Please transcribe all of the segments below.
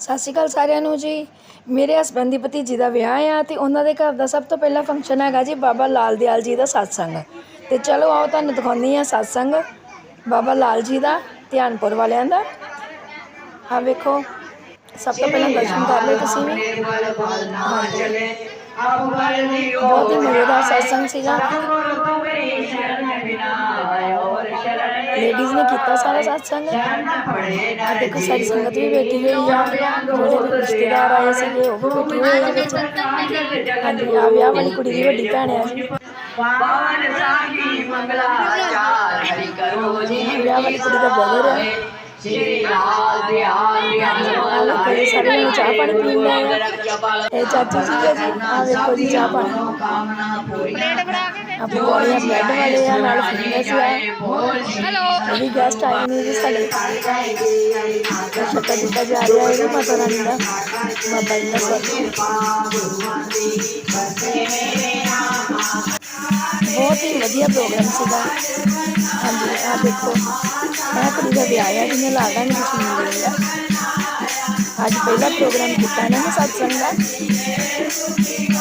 ਸਤਿ ਸ਼੍ਰੀ ਅਕਾਲ ਸਾਰਿਆਂ ਨੂੰ ਜੀ। ਮੇਰੇ ਹਸਬੰਦ ਦੀ ਭਤੀਜੀ ਦਾ ਵਿਆਹ ਆ ਤੇ ਉਹਨਾਂ ਦੇ ਘਰ ਦਾ ਸਭ ਤੋਂ ਪਹਿਲਾ ਫੰਕਸ਼ਨ ਹੈਗਾ ਜੀ ਬਾਬਾ ਲਾਲ ਦਿਆਲ ਜੀ ਦਾ ਸਤਸੰਗ। ਤੇ ਚਲੋ ਆਓ ਤੁਹਾਨੂੰ ਦਿਖਾਉਂਦੀ ਆ ਸਤਸੰਗ ਬਾਬਾ ਲਾਲ ਜੀ ਦਾ ਧਿਆਨਪੁਰ ਵਾਲਿਆਂ ਦਾ। ਆ ਵੇਖੋ ਸਭ ਤੋਂ ਪਹਿਲਾਂ ਦਰਸ਼ਨ ਕਰ ਲਓ ਤੁਸੀਂ ਵੀ। ਬਹੁਤ ਹੀ ਮਜ਼ੇਦਾਰ ਸਤਸੰਗ ਸੀਗਾ। लेडीज़ ने कितना सारा साथ संग और देखो सारी संगत भी बैठी हुई है जोड़े रिश्तेदार आए सके वो भी बैठे हुए हैं हाँ जी आ ब्याह वाली कुड़ी की बड़ी भैन है। ब्याह वाली कुड़ी का ब्रदर है। हाँ, चाह पानी पी चाची हाँ, जी, चाह पानी। ਆ ਆ ਪਕੌੜੀਆਂ ਬ੍ਰੈਡ ਵਾਲੇ ਆ ਨਾਲ ਫਿੰਗਰਸ ਆ। ਇਹ ਵੀ ਗੈਸਟ ਆਏ ਨੇ ਜੀ ਸਾਡੇ। ਛੱਤਾ ਦਿੱਤਾ ਜਾ ਰਿਹਾ ਹੈ ਮਾਤਾ ਰਾਣੀ ਦਾ। ਬਾਬਾ ਜੀ ਦਾ ਬਹੁਤ ਹੀ ਵਧੀਆ ਪ੍ਰੋਗਰਾਮ ਸੀਗਾ। ਹਾਂਜੀ ਆ ਦੇਖੋ। ਇਹ ਕੁੜੀ ਦਾ ਵਿਆਹ ਹੈ ਜਿਹਨੇ ਲਾ ਦਾਂਗੇ ਤੁਸੀਂ ਮਿਲੇ आज पहला प्रोग्राम किया ना सात संग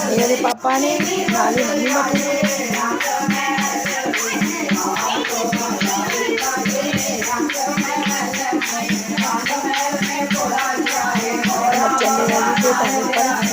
मेरे पापा ने नाले मम्मी बच्चे चंद्रवाली पर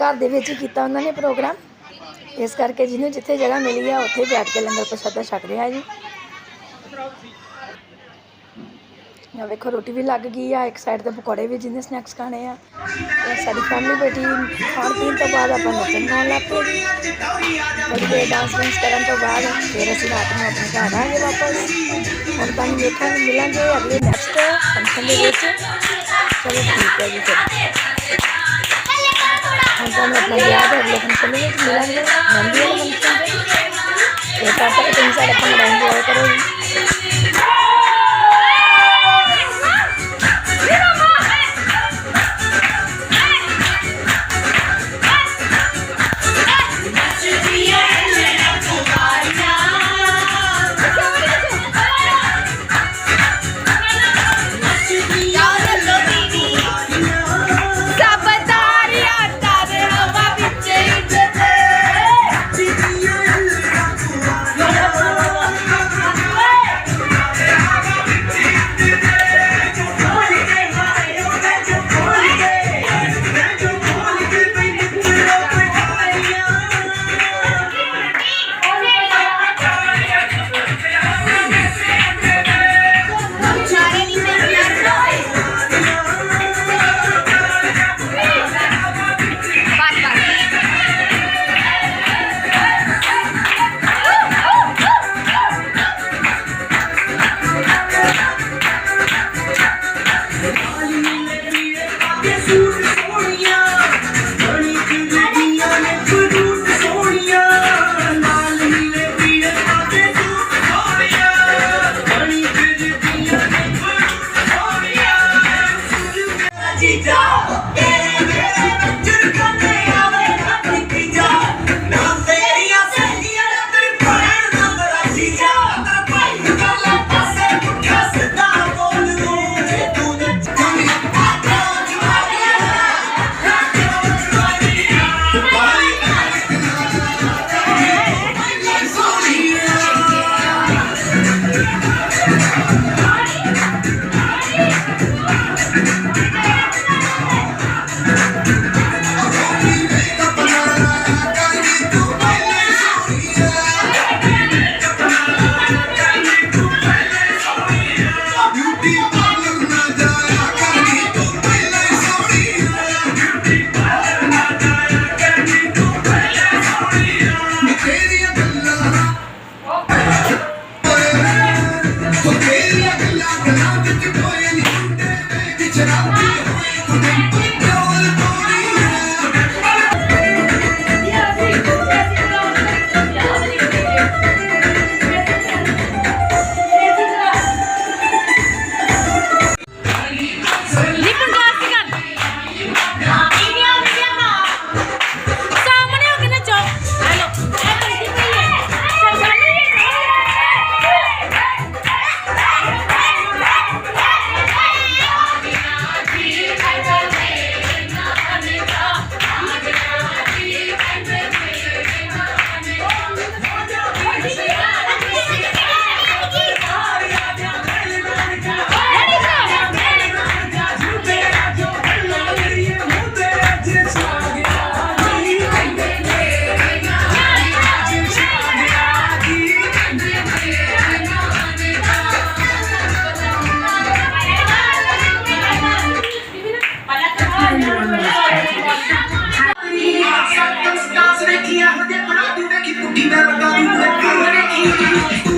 ਘਰ ਦੇ ਵਿੱਚ ਕੀਤਾ ਉਹਨਾਂ ਨੇ ਪ੍ਰੋਗਰਾਮ। ਇਸ ਕਰਕੇ ਜਿਹਨੂੰ ਜਿੱਥੇ ਜਗ੍ਹਾ ਮਿਲੀ ਆ, ਉੱਥੇ ਬੈਠ ਕੇ ਲੰਗਰ ਪ੍ਰਸ਼ਾਦਾ ਛਕ ਰਿਹਾ ਜੀ। ਆ ਵੇਖੋ, ਰੋਟੀ ਵੀ ਲੱਗ ਗਈ ਆ, ਇੱਕ ਸਾਈਡ ਤੇ ਪਕੌੜੇ ਵੀ ਜਿਹਨੇ ਸਨੈਕਸ ਖਾਣੇ ਆ। ਸਾਡੀ ਫੈਮਿਲੀ ਬੈਠੀ, ਖਾਣ ਪੀਣ ਤੋਂ ਬਾਅਦ ਆਪਾਂ ਨੱਚਣ ਗਾਉਣ ਲੱਗ ਪਏ ਜੀ। ਡਾਂਸ ਡਾਂਸ ਕਰਨ ਤੋਂ ਬਾਅਦ ਫਿਰ ਅਸੀਂ ਰਾਤ ਨੂੰ ਆਪਣੇ ਘਰ ਆ ਗਏ ਵਾਪਸ। ਹੁਣ ਤੁਹਾਨੂੰ ਵੇਖਣ ਮਿਲਾਂਗੇ ਅਗਲੇ ਨੈਕਸਟ ਫੰਕਸ਼ਨ ਦੇ ਵਿੱਚ। ਚਲੋ ਠੀਕ ਹੈ ਜੀ ਫਿਰ। ಅಂತ ಯಾವ್ದು ಹೋಗ್ಲಿ ನಂಬಿ ನಂಬಿ ಏಟಾಡ್ತಾರೆ ತಿನ್ಸಾಡಪ್ಪ ನಂಬಿ ಹೇಳ್ತಾರೆ Dee Dog! Thank you.